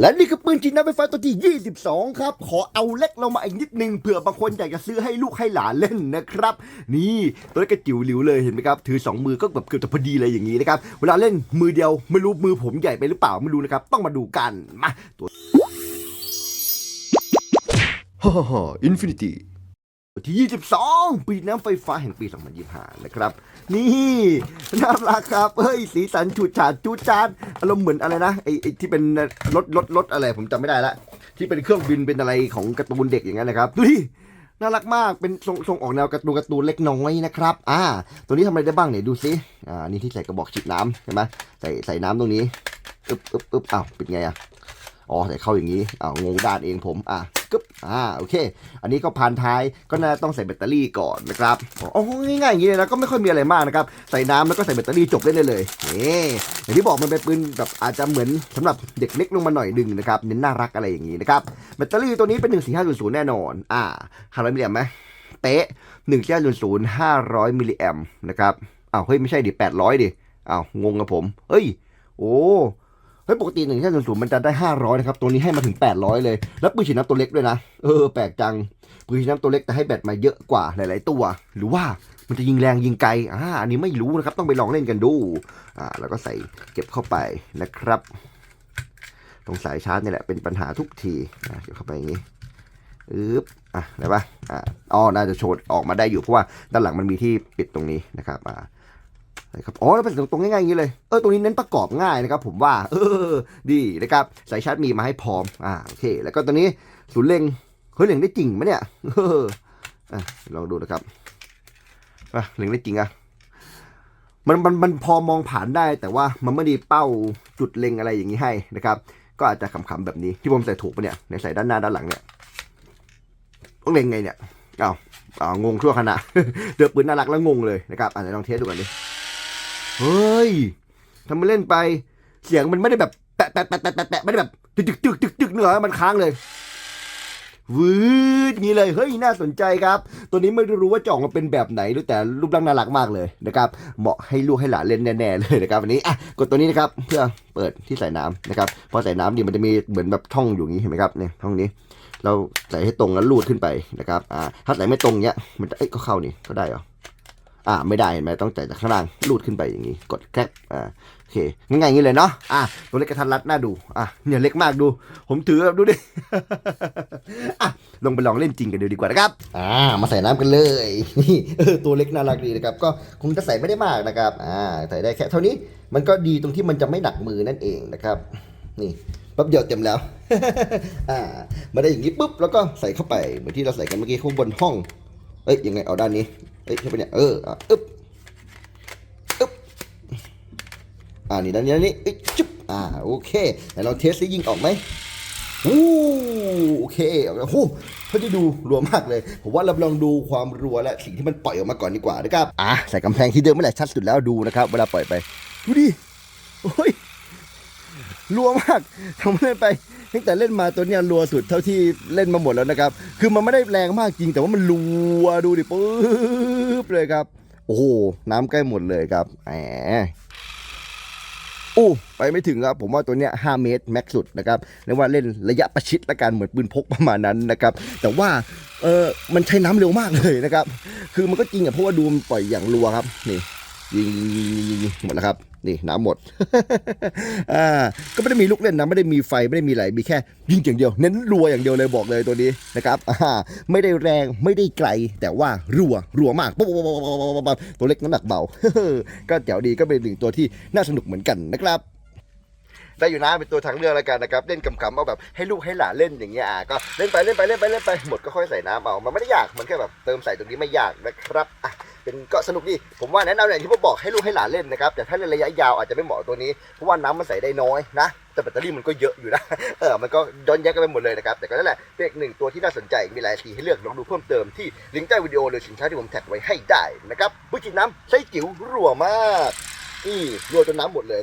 และนี่คือปืนจีนน้ำไฟฟ้าตัวที่ 22 ครับ ขอเอาเล็กลงมาอีกนิดนึงเผื่อบางคนอยากจะซื้อให้ลูกให้หลานเล่นนะครับ นี่ตัวเล็กกระจิ๋วหลิวเลยเห็นไหมครับ ถือ 2 มือก็แบบเกือบจะพอดีเลยอย่างนี้นะครับ เวลาเล่นมือเดียวไม่รู้มือผมใหญ่ไปหรือเปล่าไม่รู้นะครับ ต้องมาดูกันมาตัวฮ่าฮ่าฮ่าอินฟินิตี้ ที่ 22 ปีน้ำไฟฟ้าแห่งปี 2025 นะครับ นี่น่ารักครับเฮ้ย สีสันฉูดฉาดจูดจานอารมณ์เหมือนอะไรนะไอ้ไอ้ที่เป็นรถรถรถอะไรผมจำไม่ได้ละ ที่เป็นเครื่องบินเป็นอะไรของการ์ตูนเด็กอย่างนั้นนะครับดูดิน่ารักมาก เป็นทรงทรงออกแนวการ์ตูนการ์ตูนเล็กน้อยนะครับ อ่า ตัวนี้ทำอะไรได้บ้างเนี่ยดูซิ อ่า นี่ที่ใส่กระบอกฉีดน้ำเห็นไหมใส่ใส่น้ำตรงนี้ อึ๊บอึ๊บอึ๊บอ้าว เป็นไงอะ อ๋อ ใส่เข้าอย่างนี้ อ้าว งงด้านเองผม อะ กึ๊บอ่าโอเค อันนี้ก็พันท้ายก็น่าต้องใส่แบตเตอรี่ก่อนนะครับโอ้โหง่ายๆอย่างนี้เลยนะก็ไม่ค่อยมีอะไรมากนะครับใส่น้ำแล้วก็ใส่แบตเตอรี่จบเล่นได้เลยนี่อย่างที่บอกมันเป็นปืนแบบอาจจะเหมือนสำหรับเด็กเล็กลงมาหน่อยหนึ่งนะครับเน้นน่ารักอะไรอย่างนี้นะครับแบตเตอรี่ตัวนี้เป็น 14500 แน่นอน อ่า500มิลลิแอมไหมเป๊ะ14500 500มิลลิแอมนะครับอ้าวเฮ้ยไม่ใช่ดิ800ดิอ้าวงงกับผมเฮ้ย โอ้ เฮ้ยปกติหนึ่งแค่ศูนย์ศูนย์มันจะได้ห้าร้อยนะครับตัวนี้ให้มาถึงแปดร้อยเลย แล้วปืนฉีดน้ำตัวเล็กด้วยนะเออแปลกจังปืนฉีดน้ำตัวเล็กแต่ให้แบตมาเยอะกว่าหลาย ๆ ตัว หรือว่ามันจะยิงแรงยิงไกลอ่าอันนี้ไม่รู้นะครับต้องไปลองเล่นกันดูอ่าแล้วก็ใส่เก็บเข้าไปนะครับ ตรงสายชาร์จนี่แหละเป็นปัญหาทุกทีอ่าเก็บเข้าไปอย่างนี้อึ๊บอะได้ปะอ่าอ๋อน่าจะโชว์ออกมาได้อยู่เพราะว่าด้านหลังมันมีที่ปิดตรงนี้นะครับอ่า นะครับอ๋อแล้วเป็นตรงง่ายๆอย่างนี้เลยเออตรงนี้เน้นประกอบง่ายนะครับ ผมว่า เออ ดีนะครับสายชาร์จมีมาให้พร้อมอ่าโอเค แล้วก็ตัวนี้ศูนย์เล็งเฮ้ยเล็งได้จริงไหมเนี่ยเอออะลองดูนะครับอะเล็งได้จริงอะมันมันมันพอมองผ่านได้แต่ว่ามันไม่ได้เป้าจุดเล็งอะไรอย่างนี้ให้นะครับ ก็อาจจะขำๆแบบนี้ที่ผมใส่ถูกปะเนี่ยในใส่ด้านหน้าด้านหลังเนี่ยต้องเล็งไงเนี่ยอ้าวอ้าวงงทั่วคณะเดือปืนน่ารักแล้วงงเลยนะครับอะเดี๋ยวลองเทสดูกันดิ เฮ้ยทำมาเล่นไป เสียงมันไม่ได้แบบแปะแปะแปะแปะแปะแปะไม่ได้แบบตึกตึกตึกตึกตึกเนื้อมันค้างเลยวืดงนี้เลยเฮ้ยน่าสนใจครับ ตัวนี้ไม่รู้ว่าจะออกมาเป็นแบบไหนด้วยแต่รูปร่างน่ารักมากเลยนะครับเหมาะให้ลูกให้หลานเล่นแน่ๆเลยนะครับวันนี้อะกดตัวนี้นะครับเพื่อเปิดที่ใส่น้ำนะครับพอใส่น้ำนี่มันจะมีเหมือนแบบช่องอยู่อย่างนี้เห็นไหมครับเนี่ยช่องนี้ เราใส่ให้ตรงแล้วลูดขึ้นไปนะครับอ่าถ้าใส่ไม่ตรงเนี้ยมันจะเอ้ยก็เข้านี่ก็ได้เหรอ อ่าไม่ได้เห็นไหมต้องจ่ายจากข้างล่างลูดขึ้นไปอย่างนี้กดแคปอ่าโอเคง่ายๆอย่างนี้เลยเนาะอะตัวเล็กกระทันรัดน่าดูอะเนี่ยเล็กมากดู ผมถือแบบดูดิอะลงไปลองเล่นจริงกันดูดีกว่านะครับอ่ามาใส่น้ำกันเลยนี่เออตัวเล็กน่ารักดีนะครับก็คงจะใส่ไม่ได้มากนะครับอ่าใส่ได้แค่เท่านี้มันก็ดีตรงที่มันจะไม่หนักมือนั่นเองนะครับนี่แป๊บเดียวเต็มแล้วอ่ามาได้อย่างนี้ปุ๊บแล้วก็ใส่เข้าไปเหมือนที่เราใส่กันเมื่อกี้ข้างบนห้อง เอ้ยยังไงเอาด้านนี้เอ้ยใช่ปะเนี่ยเอออะอึ๊บอึ๊บอ่านี่ด้านนี้ด้านนี้เอ้ยจุ๊บอ่าโอเคไหนเราเทสซิยิงออกไหมอู้โอเคโอ้โหเพื่อที่ดูรัวมากเลย ผมว่าเราลองดูความรัวและสิ่งที่มันปล่อยออกมาก่อนดีกว่านะครับ อะใส่กำแพงที่เดิมไม่แหละชัดสุดแล้วดูนะครับ เวลาปล่อยไป ดูดิ โอ้ยรัวมากทำเล่นไป ตั้งแต่เล่นมาตัวเนี้ยรัวสุดเท่าที่เล่นมาหมดแล้วนะครับ คือมันไม่ได้แรงมากจริง แต่ว่ามันรัวดูดิปุ๊บเลยครับ โอ้โหน้ำใกล้หมดเลยครับแหมโอ้ไปไม่ถึงครับ ผมว่าตัวเนี้ย5เมตรแม็กสุดนะครับเรียกว่าเล่นระยะประชิดละกันเหมือนปืนพกประมาณนั้นนะครับ แต่ว่าเออมันใช้น้ำเร็วมากเลยนะครับ คือมันก็จริงอะเพราะว่าดูมันปล่อยอย่างรัวครับนี่ยิงยิงยิงยิงหมดแล้วครับ นี่น้ำหมด อ่า ก็ไม่ได้มีลูกเล่นนะไม่ได้มีไฟไม่ได้มีอะไรมีแค่ ยิงอย่างเดียว เน้นรัวอย่างเดียวเลยบอกเลยตัวนี้นะครับอ่าไม่ได้แรงไม่ได้ไกล แต่ว่ารัวรัวมากปุ๊บปุ๊บปุ๊บปุ๊บปุ๊บปุ๊บตัวเล็กน้ำหนักเบาก็แจ๋วดีก็เป็นหนึ่งตัวที่น่าสนุกเหมือนกันนะครับ ได้อยู่นะเป็นตัวทางเลือกแล้วกันนะครับเล่นกำๆเอาแบบให้ลูกให้หลานเล่นอย่างเงี้ยอะก็เล่นไปเล่นไปเล่นไปเล่นไปหมดก็ค่อยใส่น้ำเอามันไม่ได้ยากมันแค่แบบเติมใส่ตรงนี้ไม่ยากนะครับอะเป็นก็สนุกดีผมว่าแนะนำอย่างที่ผมบอกให้ลูกให้หลานเล่นนะครับแต่ถ้าเล่นระยะยาวอาจจะไม่เหมาะตัวนี้เพราะว่าน้ำมันใส่ได้น้อยนะแต่แบตเตอรี่มันก็เยอะอยู่นะเออมันก็ย้อนแย้งกันไปหมดเลยนะครับแต่ก็นั่นแหละเป็นอีกหนึ่งตัวที่น่าสนใจมีหลายทีให้เลือกลองดูเพิ่มเติมที่ลิงก์ใต้วิดีโอหรือสินค้าที่ผมแท็กไว้ให้ได้นะครับผู้กินน้ำใช้จิ๋วรัวมากนี่รัวจนน้ำหมดเลย